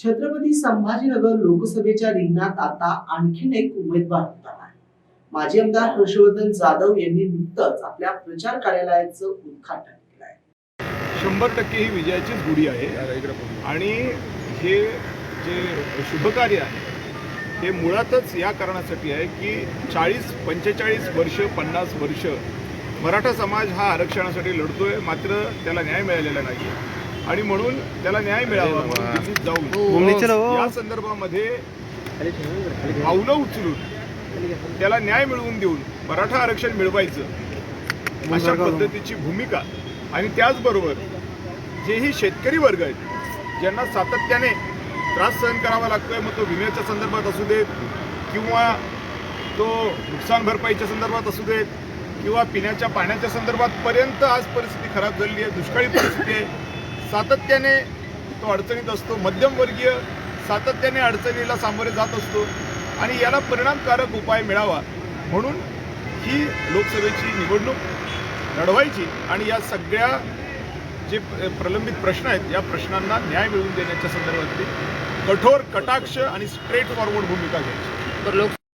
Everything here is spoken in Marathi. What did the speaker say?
छत्रपती संभाजीनगर लोकसभेच्या रिंगणात आता आणखीन एक उमेदवार उतरला आहे. माजी आमदार हर्षवर्धन जाधव यांनी नुकतंच आपल्या प्रचार कार्यालयाचं उद्घाटन केलं आहे शंभर टक्के ही विजयाचीच गुढी आहे. आणि हे जे शुभकार्य आहे हे मुळातच या कारणासाठी आहे की चाळीस पंचेचाळीस वर्ष पन्नास वर्ष मराठा समाज हा आरक्षणासाठी लढतोय मात्र त्याला न्याय मिळालेला नाही आणि म्हणून त्याला न्याय मिळावा म्हणून दिल्लीत जाऊन. या संदर्भामध्ये पावलं उचलून त्याला न्याय मिळवून देऊन मराठा आरक्षण मिळवायचं अशा पद्धतीची भूमिका. आणि त्याचबरोबर जेही शेतकरी वर्ग आहेत ज्यांना सातत्याने त्रास सहन करावा लागतोय मग तो विम्याच्या संदर्भात असू देत किंवा तो नुकसान भरपाईच्या संदर्भात असू देत किंवा पिण्याच्या पाण्याच्या संदर्भात पर्यंत आज परिस्थिती खराब झालेली आहे दुष्काळी परिस्थिती आहे सातत्याने तो अडचणीत असतो. मध्यमवर्गीय सातत्याने अडचणीला सामोरे जात असतो आणि याला परिणामकारक उपाय मिळावा म्हणून ही लोकसभेची निवडणूक लढवायची आणि या सगळ्या जे प्रलंबित प्रश्न आहेत या प्रश्नांना न्याय मिळवून देण्याच्या संदर्भातली कठोर कटाक्ष आणि स्ट्रेट फॉरवर्ड भूमिका घ्यायची. तर लोक